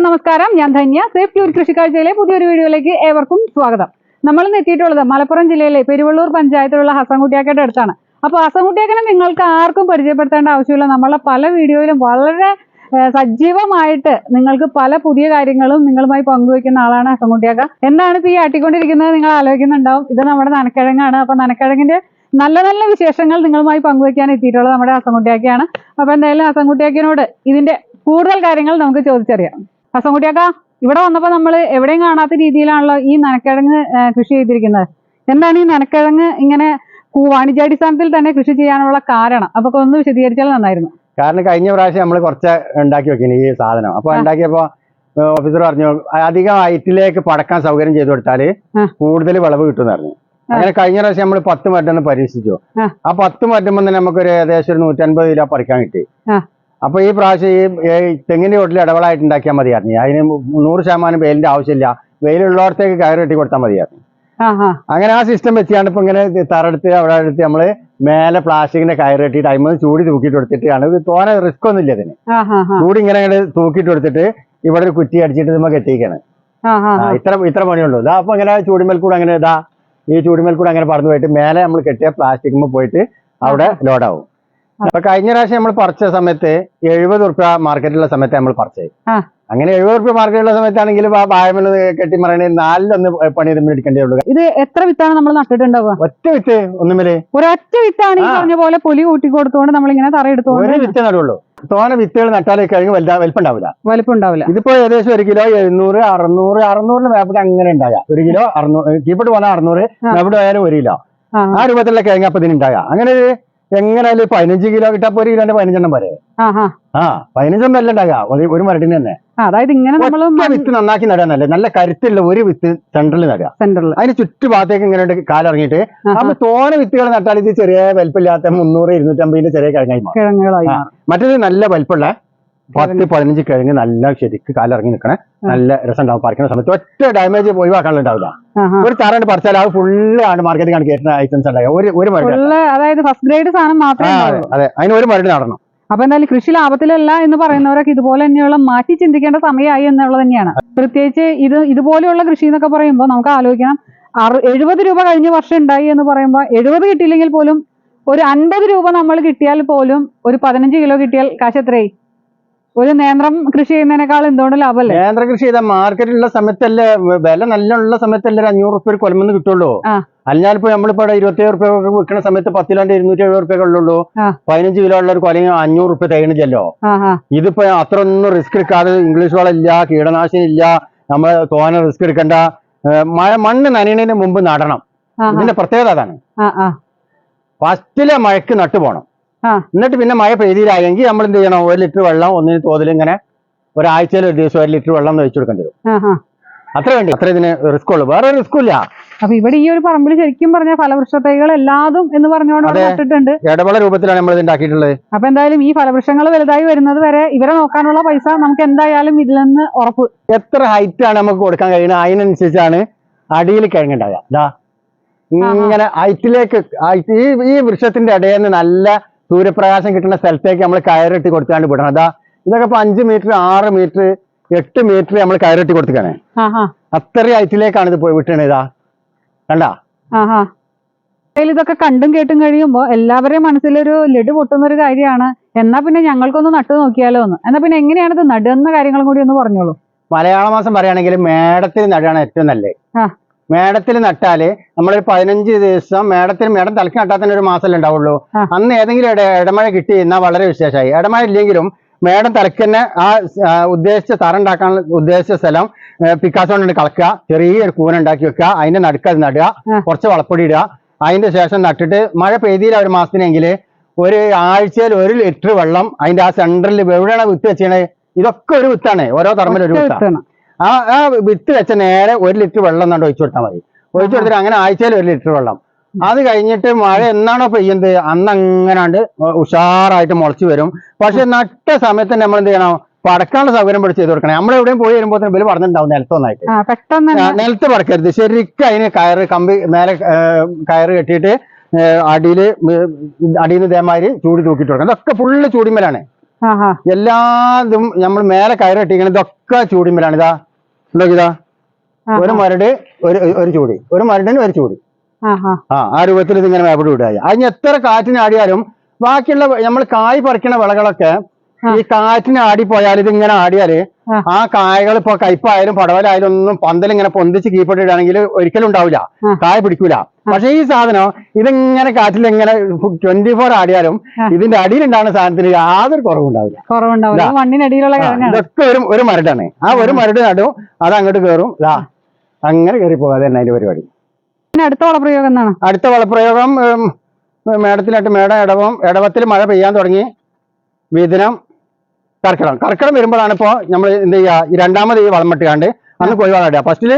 എല്ലാവർക്കും നമസ്കാരം. ഞാൻ ധന്യ. സേഫ് ടൂർ കൃഷിക്കാഴ്ചയിലെ പുതിയൊരു വീഡിയോയിലേക്ക് ഏവർക്കും സ്വാഗതം. നമ്മൾ ഇന്ന് എത്തിയിട്ടുള്ളത് മലപ്പുറം ജില്ലയിലെ പെരുവള്ളൂർ പഞ്ചായത്തിലുള്ള ഹസൻകുട്ടിയാക്കയുടെ അടുത്താണ്. അപ്പോൾ ഹസൻകുട്ടിയാക്കനെ നിങ്ങൾക്ക് ആർക്കും പരിചയപ്പെടുത്തേണ്ട ആവശ്യമില്ല. നമ്മളെ പല വീഡിയോയിലും വളരെ സജീവമായിട്ട് നിങ്ങൾക്ക് പല പുതിയ കാര്യങ്ങളും നിങ്ങളുമായി പങ്കുവെക്കുന്ന ആളാണ് ഹസൻകുട്ടിയാക്ക. എന്താണ് ഇപ്പോൾ ഈ ആട്ടിക്കൊണ്ടിരിക്കുന്നത്? നിങ്ങൾ ആലോചിക്കുന്നുണ്ടാവും. ഇത് നമ്മുടെ നനക്കിഴങ്ങാണ്. അപ്പോൾ നനക്കിഴങ്ങിന്റെ നല്ല നല്ല വിശേഷങ്ങൾ നിങ്ങളുമായി പങ്കുവെക്കാൻ എത്തിയിട്ടുള്ളത് നമ്മുടെ ഹസൻകുട്ടിയാക്കയാണ് അപ്പോൾ എന്തായാലും ഹസൻകുട്ടിയാക്കിനോട് ഇതിന്റെ കൂടുതൽ കാര്യങ്ങൾ നമുക്ക് ചോദിച്ചറിയാം. ഹസൻകുട്ടിയാക്ക ഇവിടെ വന്നപ്പോൾ നമ്മൾ എവിടെയും കാണാത്ത രീതിയിലാണല്ലോ ഈ നനക്കിഴങ്ങ് കൃഷി ചെയ്തിരിക്കുന്നത്. എന്താണ് ഈ നനക്കിഴങ്ങ് ഇങ്ങനെ വാണിജ്യാടിസ്ഥാനത്തിൽ തന്നെ കൃഷി ചെയ്യാനുള്ള കാരണം? അപ്പൊ ഒന്ന് വിശദീകരിച്ചാൽ നന്നായിരുന്നു. കാരണം കഴിഞ്ഞ പ്രാവശ്യം നമ്മൾ കുറച്ച് ഉണ്ടാക്കി വെക്കുന്നു ഈ സാധനം. അപ്പൊ ഉണ്ടാക്കിയപ്പോ ഓഫീസർ പറഞ്ഞു അധികം ഹൈറ്റിലേക്ക് പടക്കാൻ സൗകര്യം ചെയ്തു കൊടുത്താൽ കൂടുതൽ വിളവ് കിട്ടുമെന്ന് പറഞ്ഞു. അങ്ങനെ കഴിഞ്ഞ പ്രാവശ്യം നമ്മൾ പത്ത് മറ്റൊന്ന് പരീക്ഷിച്ചു. ആ. ആ പത്ത് മരുന്നുമ്പോൾ തന്നെ നമുക്കൊരു ഏകദേശം ഒരു നൂറ്റൻപത് കിലോ പറിക്കാൻ കിട്ടി. ആ. അപ്പൊ ഈ പ്രാവശ്യം ഈ തെങ്ങിന്റെ ചോട്ടിൽ ഇടവളായിട്ട് ഉണ്ടാക്കിയാൽ മതിയായിരുന്നു. അതിന് നൂറ് ശതമാനം വെയിലിന്റെ ആവശ്യമില്ല. വെയിലുള്ളവർത്തേക്ക് കയറി കെട്ടി കൊടുത്താൽ മതിയായിരുന്നു. അങ്ങനെ ആ സിസ്റ്റം വെച്ചാണ് ഇപ്പൊ ഇങ്ങനെ തറെടുത്ത് അവിടെ എടുത്ത് നമ്മൾ മേലെ പ്ലാസ്റ്റിക്കിന്റെ കയറ് കെട്ടിയിട്ട് ചൂടി തൂക്കിട്ട് കൊടുത്തിട്ടാണ്. ഇത് തോനെ റിസ്ക് ഒന്നും ഇല്ല ഇതിന്. ചൂട് ഇങ്ങനെ തൂക്കിട്ട് തൂക്കിയിട്ട് കൊടുത്തിട്ട് ഇവിടെ ഒരു കുറ്റി അടിച്ചിട്ട് നമ്മൾ കെട്ടിയിരിക്കാണ് ഇത്ര ഇത്ര പണിയുള്ളൂ. ഇതാ അപ്പൊ ഇങ്ങനെ ചൂടിമേൽ കൂടെ അങ്ങനെ ഇതാ ഈ ചൂടിമേൽ കൂടെ അങ്ങനെ പറന്നു പോയിട്ട് മേലെ നമ്മൾ കെട്ടിയ പ്ലാസ്റ്റിക് പോയിട്ട് അവിടെ ലോഡാവും അപ്പൊ കഴിഞ്ഞ പ്രാവശ്യം നമ്മൾ പറിച്ച സമയത്ത് എഴുപത് റുപ്യ മാർക്കറ്റിലുള്ള സമയത്ത് നമ്മൾ പറിച്ചത് ആ. അങ്ങനെ എഴുപത് റുപ്യ മാർക്കറ്റിലുള്ള സമയത്താണെങ്കിൽ വായമൽ കെട്ടി മറയണ നാലിലൊന്ന് പണി തമ്മിൽ എടുക്കേണ്ടേ ഉള്ളൂ ഇത് എത്ര വിത്താണ് നമ്മൾ നട്ടിട്ടുണ്ടാവുക? ഒറ്റ വിത്ത് ഒന്നുമില്ലേ? ഒരൊറ്റ വിത്താണ് ഈ ആ. പറഞ്ഞ പോലെ പുലി കൂട്ടി കൊടുത്തുകൊണ്ട് നമ്മൾ ഇങ്ങനെ തറ ഒരു വിത്ത് നടുള്ളൂ. തോനെ വിത്തുകൾ നട്ടാലേ കഴിഞ്ഞ് വലുതാ വലിപ്പുണ്ടാവില്ല. വലിപ്പം ഉണ്ടാവില്ല ഇതിപ്പോ ഏകദേശം ഒരു കിലോ എഴുന്നൂറ് അറുന്നൂറ് അറുന്നൂറിന് വേപ്പിട്ട് അങ്ങനെ ഉണ്ടാകാം ഒരു കിലോ അറുന്നൂറ് കീപ്പിട്ട് പോകാൻ അറുന്നൂറ് വേപ്പിട്ട് പോയാലും ഒരു കിലോ. ആ. ആ രൂപത്തിലുള്ള കിഴങ്ങ് അപ്പൊ ഇതിനുണ്ടാകാം അങ്ങനെ ഒരു എങ്ങനെയായാലും പതിനഞ്ച് കിലോ കിട്ടാ ഒരു കിലോന്റെ പതിനഞ്ചെണ്ണം വരെ. ആ പതിനഞ്ചെണ്ണം അല്ല ഉണ്ടാകാം ഒരു മരടിന് തന്നെ. അതായത് ഇങ്ങനെ നമ്മൾ വിത്ത് നന്നാക്കി നടാനല്ലേ നല്ല കരുത്തുള്ള ഒരു വിത്ത് സെന്ററിൽ നടുക. സെന്ററിൽ അതിന് ചുറ്റുഭാഗത്തേക്ക് ഇങ്ങനെ കാലിറങ്ങിയിട്ട് നമ്മൾ തോനെ വിത്തുകൾ നട്ടാൽ ഇത് ചെറിയ വലിപ്പമില്ലാത്ത മുന്നൂറ് ഇരുന്നൂറ്റമ്പതിന്റെ ചെറിയ കിഴങ്ങായി മാറും. കിഴങ്ങുകളായി ആ. മറ്റേത് നല്ല വലിപ്പമുള്ള പത്ത് പതിനഞ്ച് കിഴങ്ങ് നല്ല ശരിക്ക് കാലിറങ്ങി നിൽക്കണേ നല്ല രസം ഉണ്ടാവും പറിക്കുന്ന സമയത്ത് ഒറ്റ ഡാമേജ് ഒഴിവാക്കാനുണ്ടാവില്ല ആ ആ. ഒരു തറണ്ട് പറിച്ചാൽ അത് ഫുള്ള് ആണ് മാർക്കറ്റിൽ കണക്കേറ്റുന്ന ഐറ്റംസ് ഉണ്ടായി. ഒരു ഒരു മരുന്ന്. നടന്നു അതായത് ഫസ്റ്റ് ഗ്രേഡ് സാധനം മാത്രമേ ആ, അതെ ഉണ്ടാവുള്ളൂ. അതെ. അതിന് ഒരു മരുന്ന് നടണം. അപ്പൊ എന്തായാലും കൃഷി ലാഭത്തിലല്ല എന്ന് പറയുന്നവരൊക്കെ ഇതുപോലെ തന്നെയുള്ള മാറ്റി ചിന്തിക്കേണ്ട സമയമായി എന്നുള്ളത് തന്നെയാണ്. പ്രത്യേകിച്ച് ഇത് ഇതുപോലെയുള്ള കൃഷി എന്നൊക്കെ പറയുമ്പോൾ നമുക്ക് ആലോചിക്കണം. അറു എഴുപത് രൂപ കഴിഞ്ഞ വർഷം ഉണ്ടായി എന്ന് പറയുമ്പോൾ എഴുപത് കിട്ടിയില്ലെങ്കിൽ പോലും ഒരു അൻപത് രൂപ നമ്മൾ കിട്ടിയാൽ പോലും ഒരു പതിനഞ്ച് കിലോ കിട്ടിയാൽ കാശ് എത്രയായി? ഒരു നേന്ത്രം കൃഷി ചെയ്യുന്നതിനേക്കാൾ എന്തുകൊണ്ട് ലാഭമല്ലേ നേന്ത്രം കൃഷി ചെയ്താൽ മാർക്കറ്റിലുള്ള സമയത്തല്ലേ വില നല്ല സമയത്തല്ലേ ഒരു അഞ്ഞൂറ് റുപ്യ ഒരു കൊലമെന്ന് കിട്ടുള്ളൂ. അല്ലാതിപ്പോ ഇപ്പൊ നമ്മളിപ്പോ ഇരുപത്തി ഏഴ് റുപ്യ വിൽക്കുന്ന സമയത്ത് പത്തിലാണ്ട് ഇരുന്നൂറ്റി എഴുപത് റുപ്യ ഉള്ളൂ. പതിനഞ്ച് കിലോ ഉള്ള ഒരു കൊലയും അഞ്ഞൂറ് റുപ്യ തേണിച്ചല്ലോ ഇതിപ്പോ അത്ര ഒന്നും റിസ്ക് എടുക്കാതെ ഇംഗ്ലീഷ് വളം ഇല്ല കീടനാശിനി ഇല്ല നമ്മൾ തോന റിസ്ക് എടുക്കണ്ട. മഴ മണ്ണ് നനയണതിന് മുമ്പ് നടണം. ഇതിന്റെ പ്രത്യേകത അതാണ്. ഫസ്റ്റിലെ മഴയ്ക്ക് നട്ടു പോകണം ആ. എന്നിട്ട് പിന്നെ മഴ പെയ്തിലായെങ്കിൽ നമ്മൾ എന്ത് ചെയ്യണം? ഒരു ലിറ്റർ വെള്ളം ഒന്നിന് തോതിൽ ഇങ്ങനെ ഒരാഴ്ചയിൽ ഒരു ദിവസം ഒരു ലിറ്റർ വെള്ളം ഒഴിച്ചു കൊടുക്കേണ്ടി വരും. അത്ര വേണ്ടി. അത്ര ഇതിന് റിസ്ക് ഉള്ളൂ. വേറെ റിസ്ക് ഇല്ല. അപ്പൊ ഇവിടെ ഈ ഒരു പറമ്പിൽ ശരിക്കും പറഞ്ഞ ഫലവൃക്ഷ തൈകൾ എല്ലാതും എന്ന് അതെ. നട്ടിട്ടുണ്ട്. ഇടവേള രൂപത്തിലാണ് നമ്മൾ ഇതുണ്ടാക്കിയിട്ടുള്ളത് അപ്പൊ എന്തായാലും ഈ ഫലവൃക്ഷങ്ങൾ വലുതായി വരുന്നത് വരെ ഇവരെ നോക്കാനുള്ള പൈസ നമുക്ക് എന്തായാലും ഇതിൽ നിന്ന് ഉറപ്പ്. എത്ര ഹൈറ്റ് ആണ് നമുക്ക് കൊടുക്കാൻ കഴിയുന്നത്? അതിനനുസരിച്ചാണ് അടിയിൽ കിഴങ്ങുണ്ടാകുക ഇങ്ങനെ ഹൈറ്റിലേക്ക് ഈ വൃക്ഷത്തിന്റെ ഇടയിൽ നിന്ന് നല്ല സൂര്യപ്രകാശം കിട്ടുന്ന സ്ഥലത്തേക്ക് നമ്മൾ കയറിട്ട് കൊടുത്താണ്ട് വിടണം. അതാ ഇതൊക്കെ ഇപ്പൊ അഞ്ച് മീറ്റർ ആറ് മീറ്റർ എട്ട് മീറ്റർ നമ്മൾ കയറിട്ട് കൊടുത്തിക്കാണ് അത്ര ഹൈറ്റിലേക്കാണ് ഇത് പോയി വിട്ടണേ ഇതാ. കണ്ടാ? ഇതൊക്കെ കണ്ടും കേട്ടും കഴിയുമ്പോൾ എല്ലാവരുടെയും മനസ്സിലൊരു ലഡു പൊട്ടുന്ന ഒരു കാര്യമാണ്. എന്നാ പിന്നെ ഞങ്ങൾക്കൊന്ന് നട്ടു നോക്കിയാലോ എന്ന്. എന്നാ പിന്നെ എങ്ങനെയാണ് ഇത് നടുന്ന കാര്യങ്ങളും കൂടി ഒന്ന് പറഞ്ഞോളൂ. മലയാള മാസം പറയുകയാണെങ്കിൽ മേടത്തിൽ നടുകയാണ് ഏറ്റവും നല്ലത്. ആ. മേടത്തിൽ നട്ടാൽ നമ്മളൊരു പതിനഞ്ച് ദിവസം മേടത്തിൽ മേടം തലക്ക് നട്ടാൽ തന്നെ ഒരു മാസമല്ലേ ഉണ്ടാവുള്ളൂ. അന്ന് ഏതെങ്കിലും ഇട ഇടമഴ കിട്ടി എന്നാൽ വളരെ വിശേഷമായി. ഇടമഴ ഇല്ലെങ്കിലും മേടം തലക്ക് തന്നെ ആ ഉദ്ദേശിച്ച തറ ഉണ്ടാക്കാൻ ഉദ്ദേശിച്ച സ്ഥലം പിക്കാസോണ്ട് കളക്കുക. ചെറിയൊരു കൂന ഉണ്ടാക്കി വെക്കുക. അതിന്റെ നടുക്ക് അത് നടുക. കുറച്ച് വളപ്പൊടി ഇടുക. അതിന്റെ ശേഷം നട്ടിട്ട് മഴ പെയ്തില്ല ഒരു മാസത്തിനെങ്കിൽ ഒരു ആഴ്ചയിൽ ഒരു ലിറ്റർ വെള്ളം അതിന്റെ ആ സെന്ററിൽ എവിടെയാണ് വിത്ത് വെച്ചത് ഇതൊക്കെ ഒരു വിത്താണ്. ഓരോ തറമ്പിൽ ഒരു വിത്താണ്. ആ ആ വിത്ത് വെച്ച നേരെ ഒരു ലിറ്റർ വെള്ളം കണ്ട് ഒഴിച്ചു കൊടുത്താൽ മതി. ഒഴിച്ചു കൊടുത്തിട്ട് അങ്ങനെ ആഴ്ചയിൽ ഒരു ലിറ്റർ വെള്ളം. അത് കഴിഞ്ഞിട്ട് മഴ എന്നാണോ പെയ്യുന്നത്? അന്ന് അങ്ങനാണ്ട് ഉഷാറായിട്ട് മുളച്ചു വരും. പക്ഷെ നട്ട സമയത്ത് നമ്മൾ എന്ത് ചെയ്യണം? പടക്കാനുള്ള സൗകര്യം പിടിച്ച് ചെയ്ത് കൊടുക്കണം. നമ്മൾ എവിടെയും പോയി വരുമ്പോൾ ഇവർ പറഞ്ഞിട്ടുണ്ടാവും നിലത്തൊന്നായിട്ട് നിലത്ത് പടക്കരുത്. ശരിക്കും അതിന് കയറ് കമ്പി മേലെ കയറ് കെട്ടിയിട്ട് അടിയിൽ അടിയിൽ നിന്ന് ഇതേമാതിരി ചൂടി തൂക്കിട്ട് കൊടുക്കണം. ഇതൊക്കെ ഫുള്ള് ചൂടിമേലാണ് എല്ലാതും നമ്മൾ മേലെ കയറ് കെട്ടിക്കണം ഇതൊക്കെ ചൂടിമ്പലാണ് ഇതാ ആഹാ. ഒരു മരട് ഒരു ഒരു ചൂടി ഒരു മരടിന് ഒരു ചൂടി ആ ആ രൂപത്തിൽ ഇതിങ്ങനെ മേപ്പിട്ട് വിടുക അതിന് എത്ര കാറ്റിനാടിയാലും ബാക്കിയുള്ള നമ്മൾ കായ് പറിക്കണ വിളകളൊക്കെ. ഈ കാറ്റിന് ആടിപ്പോയാൽ ഇതിങ്ങനെ ആടിയാൽ ആ. കായകൾ ഇപ്പൊ കയ്പായാലും പടവലായാലും ഒന്നും പന്തലിങ്ങനെ പൊന്തിച്ച് കീപ്പിട്ടിടാണെങ്കിൽ ഒരിക്കലും ഉണ്ടാവില്ല. കായ പിടിക്കൂല. പക്ഷെ ഈ സാധനം ഇതിങ്ങനെ കാറ്റിൽ ഇങ്ങനെ ട്വന്റി ഫോർ ആടിയാലും ഇതിന്റെ അടിയിലുണ്ടാകുന്ന സാധനത്തിന് യാതൊരു കുറവുണ്ടാവില്ല കുറവുണ്ടാവില്ല. ഇതാ. ഇതൊക്കെ ഒരു ഒരു മരടാണ്. ആ ഒരു മരട് നടും അത് അങ്ങോട്ട് കയറും ഇതാ. അങ്ങനെ കയറി പോകാതെ തന്നെ അതിന്റെ പരിപാടി. അടുത്ത വളപ്രയോഗം എന്താണ്? അടുത്ത വളപ്രയോഗം മേടത്തിലായിട്ട് മേടം ഇടവം ഇടവത്തിൽ മഴ പെയ്യാൻ തുടങ്ങി. വിദിനം കർക്കിടം കർക്കിടം വരുമ്പോഴാണ് ഇപ്പോൾ നമ്മൾ എന്ത് ചെയ്യുക ഈ രണ്ടാമത് ഈ വളം ഇട്ടുകാണ്ട് അന്ന് കോഴിവളം ഇടുക ഫസ്റ്റിൽ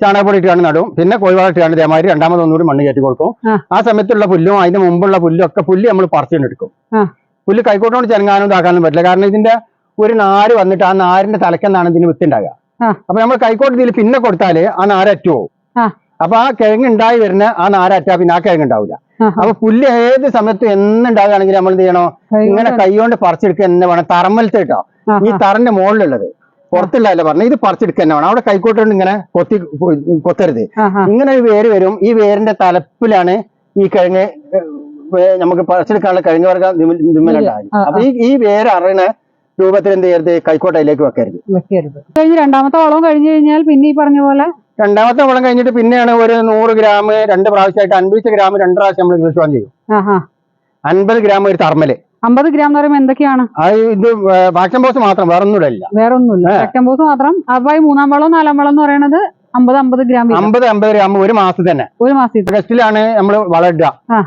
ചാണകപ്പൊടി ഇട്ടുകാണ്ട് നടും പിന്നെ കോഴിവളം ഇട്ടുകാണ്ട് ഇതേമാതിരി രണ്ടാമത് ഒന്നുകൂടി മണ്ണ് കയറ്റി കൊടുക്കും ആ. സമയത്തുള്ള പുല്ലും അതിന് മുമ്പുള്ള പുല്ലും ഒക്കെ പുല്ല് നമ്മൾ പറിച്ചുകൊണ്ട് എടുക്കും ആ. പുല്ല് കൈക്കോട്ടോണ്ട് ചെനങ്ങാനും ഇതാക്കാനും പറ്റില്ല കാരണം ഇതിന്റെ ഒരു നാര് വന്നിട്ട് ആ നാരിന്റെ തലക്കെന്നാണ് ഇതിന് വിത്തുണ്ടാകുക. അപ്പൊ നമ്മൾ കൈക്കോട്ട് ഇതിൽ പിന്നെ കൊടുത്താൽ ആ നാര് അറ്റു പോകും. അപ്പൊ ആ കിഴങ്ങ് ഉണ്ടായി വരുന്ന ആ നാര അറ്റാ പിന്നെ ആ കിഴങ്ങ് ഉണ്ടാവില്ല. അപ്പൊ പുല്ല് ഏത് സമയത്തും എന്നുണ്ടാവുകയാണെങ്കിൽ നമ്മൾ എന്ത് ചെയ്യണോ ഇങ്ങനെ കൈകൊണ്ട് പറിച്ചെടുക്കുക തന്നെ വേണം. തറമ്മലത്തെ കേട്ടോ. ഈ തറന്റെ മുകളിലുള്ളത്. പുറത്തുള്ളതല്ല പറഞ്ഞു. ഇത് പറിച്ചെടുക്കുക തന്നെ വേണം. അവിടെ കൈക്കോട്ടുകൊണ്ട് ഇങ്ങനെ കൊത്തി കൊത്തരുത്. ഇങ്ങനെ ഒരു വേര് വരും. ഈ വേരിന്റെ തലപ്പിലാണ് ഈ കിഴങ്ങ് നമുക്ക് പറിച്ചെടുക്കാനുള്ള കിഴങ്ങ് വർഗം അപ്പൊ ഈ ഈ വേര് അറിയണ രൂപത്തിൽ എന്ത് ചെയ്യരുത്? കൈക്കോട്ടയിലേക്ക് വെക്കരുത്. വെക്കരുത്. കഴിഞ്ഞ് രണ്ടാമത്തെ വളവും കഴിഞ്ഞു കഴിഞ്ഞാൽ പിന്നെ ഈ പറഞ്ഞ പോലെ രണ്ടാമത്തെ വളം കഴിഞ്ഞിട്ട് പിന്നെയാണ് ഒരു നൂറ് ഗ്രാം രണ്ട് പ്രാവശ്യമായിട്ട് അൻപത് ഗ്രാം രണ്ട് പ്രാവശ്യം നമ്മൾ കൃഷി ചെയ്യും. അൻപത് ഗ്രാം ഒരു തർമ്മൽ. അമ്പത് ഗ്രാം എന്ന് പറയുമ്പോൾ എന്തൊക്കെയാണ്? ഇത് വാക്സിൻ ബോസ് മാത്രം വേറെ ഒന്നും ഇല്ല വേറെ ഒന്നുമില്ല. സെക്കൻഡ് മാത്രം. അപ്പൊ ഈ മൂന്നാം വളം നാലാം വളം എന്ന് പറയുന്നത് അമ്പത് അമ്പത് ഗ്രാം. അമ്പത് അമ്പത് ഗ്രാം ഒരു മാസം തന്നെ. ഒരു മാസത്തിൽ. ആഗസ്റ്റിലാണ് നമ്മൾ വളരുക ആ.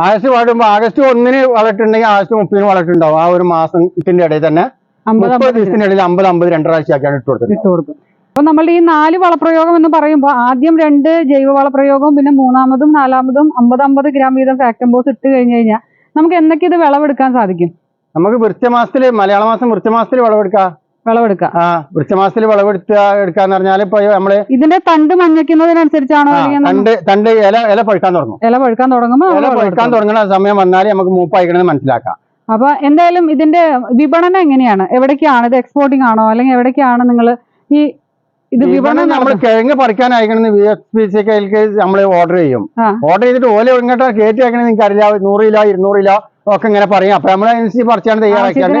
ആഗസ്റ്റ് വളരുമ്പോ ആഗസ്റ്റ് ഒന്നിന് വളർട്ടുണ്ടെങ്കിൽ ആഗസ്റ്റ് മുപ്പതിന് വളർട്ടുണ്ടാവും ആ ഒരു മാസത്തിന്റെ ഇടയിൽ തന്നെ മുപ്പത് ദിവസത്തിന്റെ ഇടയിൽ അമ്പത് അമ്പത് രണ്ടാഴ്ചയാക്കിയാണ് ഇട്ട് കൊടുത്തത് അപ്പൊ നമ്മൾ ഈ നാല് വളപ്രയോഗം എന്ന് പറയുമ്പോൾ ആദ്യം രണ്ട് ജൈവ വളപ്രയോഗവും പിന്നെ മൂന്നാമതും നാലാമതും അമ്പത് അമ്പത് ഗ്രാം വീതം ഫാക്ടംബോസ് ഇട്ട് കഴിഞ്ഞു കഴിഞ്ഞാൽ നമുക്ക് എന്തൊക്കെ ഇത് വിളവെടുക്കാൻ സാധിക്കും? നമുക്ക് വൃശ്ചമാസത്തിൽ മലയാള മാസം വൃശ്ചമാസത്തിൽ വിളവെടുക്കാം. വിളവെടുക്കാം. ആ വൃക്ഷമാസത്തിൽ വിളവെടുത്ത എടുക്കാന്ന് പറഞ്ഞാൽ ഇപ്പൊ നമ്മൾ ഇതിന്റെ തണ്ട് മഞ്ഞക്കുന്നതിനനുസരിച്ചാണോ തണ്ട് തണ്ട് ഇല ഇല പഴുക്കാൻ തുടങ്ങും. ഇല പഴുക്കാൻ തുടങ്ങുമ്പോൾ ഇല പഴുക്കാൻ തുടങ്ങുന്ന സമയം വന്നാൽ നമുക്ക് മൂപ്പായിക്കണെന്ന് മനസ്സിലാക്കാം. അപ്പൊ എന്തായാലും ഇതിന്റെ വിപണനം എങ്ങനെയാണ്? എവിടേക്കാണ്? ഇത് എക്സ്പോർട്ടിംഗ് ആണോ? അല്ലെങ്കിൽ എവിടേക്കാണ് നിങ്ങൾ ഈ ഇത് വിപണനം നമ്മൾ? കിഴങ്ങ് പറിക്കാനായിക്കണെന്ന് വി എസ് പി സി കയ്യിലേക്ക് നമ്മൾ ഓർഡർ ചെയ്യും. ഓർഡർ ചെയ്തിട്ട് ഓല ഇങ്ങോട്ട് കയറ്റി അയക്കണമെന്ന് നിങ്ങൾക്ക് അറിയില്ല നൂറ് കിലോ ഇരുന്നൂറ് കിലോ ഒക്കെ ഇങ്ങനെ പറയും. അപ്പൊ നമ്മൾ അതിനനുസരിച്ച് പറിച്ചാണ് തയ്യാറാക്കിയാണ്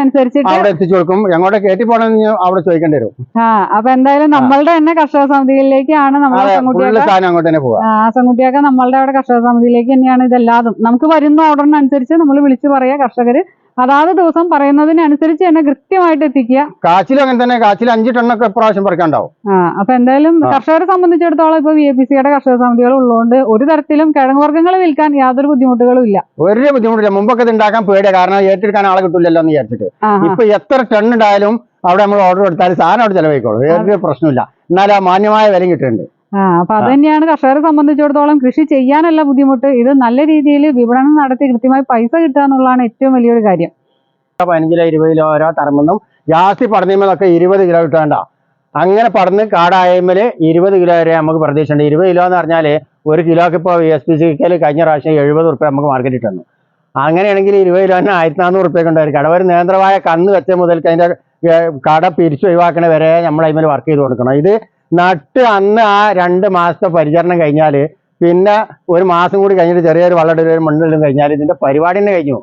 അവിടെ എത്തിച്ചു കൊടുക്കും. എങ്ങോട്ട് കയറ്റി പോകണമെന്ന് അവിടെ ചോദിക്കേണ്ടി വരും. ആ അപ്പൊ എന്തായാലും നമ്മളുടെ തന്നെ കർഷക സമിതിയിലേക്കാണ് അങ്ങോട്ട് തന്നെ പോവാം. ആസംകുട്ടിയാക്ക നമ്മളുടെ അവിടെ കർഷക സമിതിയിലേക്ക് തന്നെയാണ്. ഇതെല്ലാതും. നമുക്ക് വരുന്ന ഓർഡറിനനുസരിച്ച് നമ്മൾ വിളിച്ചു പറയാ കർഷകര് അതാത് ദിവസം പറയുന്നതിനനുസരിച്ച് തന്നെ കൃത്യമായിട്ട് എത്തിക്കുക. കാച്ചിലും അങ്ങനെ തന്നെ കാച്ചിൽ അഞ്ച് ടണ്ണൊക്കെ പ്രാവശ്യം പറിക്കാണ്ടാവും. ആ അപ്പൊ എന്തായാലും. കർഷകരെ സംബന്ധിച്ചിടത്തോളം ഇപ്പൊ വി എ പി സിയുടെ കർഷക സമിതികൾ ഉള്ളതുകൊണ്ട് ഒരു തരത്തിലും കിഴങ്ങ് വർഗങ്ങൾ വിൽക്കാൻ യാതൊരു ബുദ്ധിമുട്ടുകളും ഇല്ല. ഒരു ബുദ്ധിമുട്ടില്ല. മുമ്പൊക്കെ ഇത് ഉണ്ടാക്കാൻ പേടിയാ. കാരണം ഏറ്റെടുക്കാൻ ആളെ കിട്ടില്ലല്ലോ എന്ന് വിചാരിച്ചിട്ട്. ഇപ്പൊ എത്ര ടൺ ഉണ്ടായാലും അവിടെ നമ്മൾ ഓർഡർ കൊടുത്താൽ സാധനം അവിടെ ചെലവഴിക്കോളൂ വേറൊരു പ്രശ്നമില്ല എന്നാലും ആ മാന്യമായ വിലയും കിട്ടുന്നുണ്ട്. ആ അപ്പൊ അത് തന്നെയാണ് കർഷകരെ സംബന്ധിച്ചിടത്തോളം കൃഷി ചെയ്യാനല്ല ബുദ്ധിമുട്ട്. ഇത് നല്ല രീതിയിൽ വിപണനം നടത്തി കൃത്യമായി പൈസ കിട്ടുക എന്നുള്ളതാണ് ഏറ്റവും വലിയൊരു കാര്യം. പതിനഞ്ചിലോ ഇരുപതിലോ ഇരുപത് കിലോ ഓരോ തറമ്പെന്നും ജാസ്തി പടന്നീമൊക്കെ ഇരുപത് കിലോ കിട്ടാണ്ട അങ്ങനെ പടന്ന് കാടായ്മൽ ഇരുപത് കിലോ വരെ നമുക്ക് പ്രതീക്ഷയുണ്ട്. ഇരുപത് കിലോ എന്ന് പറഞ്ഞാൽ ഒരു കിലോക്ക് ഇപ്പോൾ എസ് പി സിക്കൽ കഴിഞ്ഞ പ്രാവശ്യം എഴുപത് റുപ്യ നമുക്ക് മാർക്കറ്റ് തന്നു. അങ്ങനെയാണെങ്കിൽ ഇരുപത് കിലോ തന്നെ ആയിരത്തി നാനൂറ് റുപ്യ ഉണ്ടായിരിക്കും. കടവർ നിയന്ത്രമായ കന്ന് വെച്ച മുതൽക്ക് അതിന്റെ കട പിരിച്ചു ഒഴിവാക്കണ വരെ നമ്മൾ അതിന്മേൽ വർക്ക് ചെയ്ത് കൊടുക്കണം. ഇത് നട്ട് അന്ന് ആ രണ്ട് മാസത്തെ പരിചരണം കഴിഞ്ഞാൽ പിന്നെ ഒരു മാസം കൂടി കഴിഞ്ഞിട്ട് ചെറിയൊരു വള്ളം ഒരു മണ്ണിലും കഴിഞ്ഞാൽ ഇതിന്റെ പരിപാടി തന്നെ കഴിഞ്ഞു.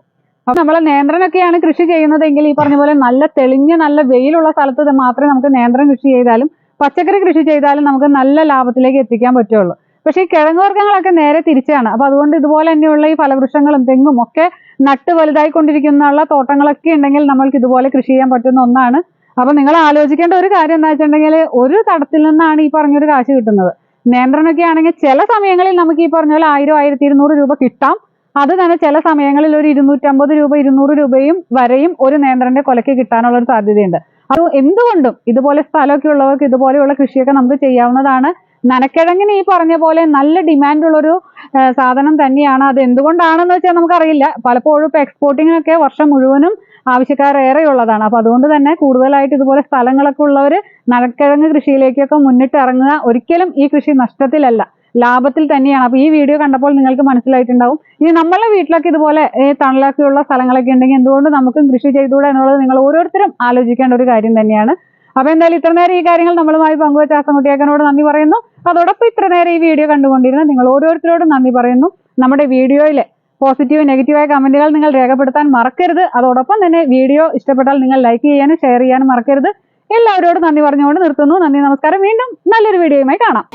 അപ്പൊ നമ്മളെ നേന്ത്രനൊക്കെയാണ് കൃഷി ചെയ്യുന്നതെങ്കിൽ ഈ പറഞ്ഞ പോലെ നല്ല തെളിഞ്ഞ നല്ല വെയിലുള്ള സ്ഥലത്ത് മാത്രമേ നമുക്ക് നേന്ത്രം കൃഷി ചെയ്താലും പച്ചക്കറി കൃഷി ചെയ്താലും നമുക്ക് നല്ല ലാഭത്തിലേക്ക് എത്തിക്കാൻ പറ്റുള്ളൂ. പക്ഷേ ഈ കിഴങ്ങ് വർഗങ്ങളൊക്കെ നേരെ തിരിച്ചാണ്. അപ്പൊ അതുകൊണ്ട് ഇതുപോലെ തന്നെയുള്ള ഈ ഫലവൃക്ഷങ്ങളും തെങ്ങും ഒക്കെ നട്ട് വലുതായിക്കൊണ്ടിരിക്കുന്ന തോട്ടങ്ങളൊക്കെ ഉണ്ടെങ്കിൽ നമ്മൾക്ക് ഇതുപോലെ കൃഷി ചെയ്യാൻ പറ്റുന്ന ഒന്നാണ്. അപ്പൊ നിങ്ങൾ ആലോചിക്കേണ്ട ഒരു കാര്യം എന്താ വെച്ചിട്ടുണ്ടെങ്കിൽ ഒരു തടത്തിൽ നിന്നാണ് ഈ പറഞ്ഞൊരു കാശ് കിട്ടുന്നത്. നിയന്ത്രണമൊക്കെ ആണെങ്കിൽ ചില സമയങ്ങളിൽ നമുക്ക് ഈ പറഞ്ഞ പോലെ ആയിരം ആയിരത്തി ഇരുന്നൂറ് രൂപ കിട്ടാം. അത് തന്നെ ചില സമയങ്ങളിൽ ഒരു ഇരുന്നൂറ്റമ്പത് രൂപ ഇരുന്നൂറ് രൂപയും വരെയും ഒരു നിയന്ത്രണന്റെ കൊലയ്ക്ക് കിട്ടാനുള്ള ഒരു സാധ്യതയുണ്ട്. അത് എന്തുകൊണ്ടും ഇതുപോലെ സ്ഥലമൊക്കെ ഉള്ളവർക്ക് ഇതുപോലെയുള്ള കൃഷിയൊക്കെ നമുക്ക് ചെയ്യാവുന്നതാണ്. നനക്കിഴങ്ങിന് ഈ പറഞ്ഞ പോലെ നല്ല ഡിമാൻഡ് ഉള്ളൊരു സാധനം തന്നെയാണ്. അത് എന്തുകൊണ്ടാണെന്ന് വെച്ചാൽ നമുക്കറിയില്ല. പലപ്പോഴും ഇപ്പൊ എക്സ്പോർട്ടിങ്ങിനൊക്കെ വർഷം മുഴുവനും ആവശ്യക്കാർ ഏറെയുള്ളതാണ് അപ്പൊ അതുകൊണ്ട് തന്നെ കൂടുതലായിട്ട് ഇതുപോലെ സ്ഥലങ്ങളൊക്കെ ഉള്ളവർ നടക്കിഴങ്ങ് കൃഷിയിലേക്കൊക്കെ മുന്നിട്ട് ഇറങ്ങുക ഒരിക്കലും ഈ കൃഷി നഷ്ടത്തിലല്ല. ലാഭത്തിൽ തന്നെയാണ്. അപ്പൊ ഈ വീഡിയോ കണ്ടപ്പോൾ നിങ്ങൾക്ക് മനസ്സിലായിട്ടുണ്ടാവും. ഇനി നമ്മളെ വീട്ടിലൊക്കെ ഇതുപോലെ തണലൊക്കെയുള്ള സ്ഥലങ്ങളൊക്കെ ഉണ്ടെങ്കിൽ എന്തുകൊണ്ട് നമുക്കും കൃഷി ചെയ്തുകൂടെ എന്നുള്ളത് നിങ്ങൾ ഓരോരുത്തരും ആലോചിക്കേണ്ട ഒരു കാര്യം തന്നെയാണ്. അപ്പൊ എന്തായാലും ഇത്ര നേരം ഈ കാര്യങ്ങൾ നമ്മളുമായി പങ്കുവച്ച ആസംകുട്ടിയാക്കനോട് നന്ദി പറയുന്നു. അതോടൊപ്പം ഇത്ര നേരം ഈ വീഡിയോ കണ്ടുകൊണ്ടിരുന്ന നിങ്ങൾ ഓരോരുത്തരോടും നന്ദി പറയുന്നു. നമ്മുടെ വീഡിയോയിലെ പോസിറ്റീവ് നെഗറ്റീവായ കമന്റുകൾ നിങ്ങൾ രേഖപ്പെടുത്താൻ മറക്കരുത്. അതോടൊപ്പം തന്നെ വീഡിയോ ഇഷ്ടപ്പെട്ടാൽ നിങ്ങൾ ലൈക്ക് ചെയ്യാനും ഷെയർ ചെയ്യാനും മറക്കരുത്. എല്ലാവരോടും നന്ദി പറഞ്ഞുകൊണ്ട് നിർത്തുന്നു. നന്ദി നമസ്കാരം. വീണ്ടും നല്ലൊരു വീഡിയോയുമായി കാണാം.